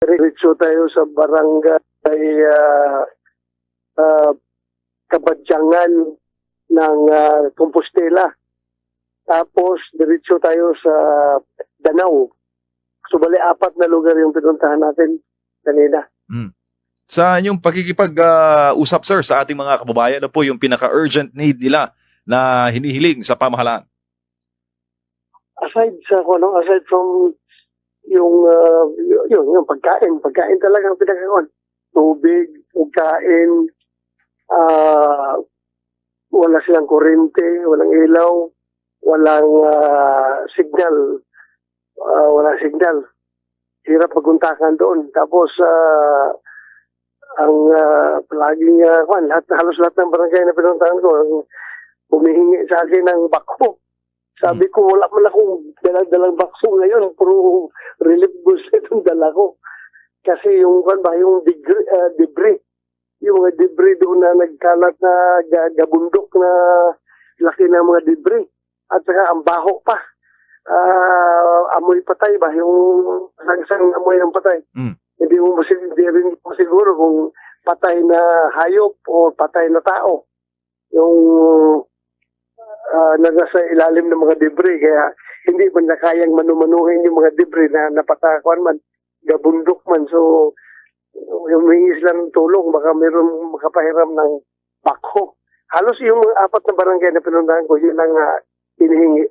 Diretso tayo sa barangay uh, uh, Kabadyangan ng uh, Compostela. Tapos, diretso tayo sa Danau. So, bali, apat na lugar yung pinuntahan natin kanina. Sa inyong pakikipag-usap, sir, sa ating mga kababayan, ano po yung pinaka-urgent need nila na hinihiling sa pamahalaan? Aside sa, ano, aside from yung, uh, yun, yung pagkain. Pagkain talaga ang pinakakuan. Tubig, pagkain, ah, wala silang kuryente, walang ilaw, walang ah, signal, ah, walang signal. Hirap paguntakan doon. Tapos, ah, ang uh, palaging, uh, lahat, halos lahat ng barangay na pinuntahan ko, humihingi sa akin ng bako. Sabi ko, wala man akong dalang-dalang bakso ngayon, puro relief goods itong dala ko. Kasi yung, kwan ba, yung debris, ah, debris, yung mga debris doon na nagkalat na ga- gabundok na laki ng mga debris. At saka ang baho pa. Ah, amoy patay ba? Yung sangsang amoy ng patay. Mm. Hindi mo masig- hindi rin mo siguro kung patay na hayop o patay na tao. Yung na nasa ilalim ng mga debris. Kaya hindi man na kayang manumanuhin yung mga debris na napatakuan man. Gabundok man. So, humingi sila ng tulong. Baka mayroon makapahiram ng bakho. Halos yung mga apat na barangay na pinuntahan ko, yun ang uh, hinihingi.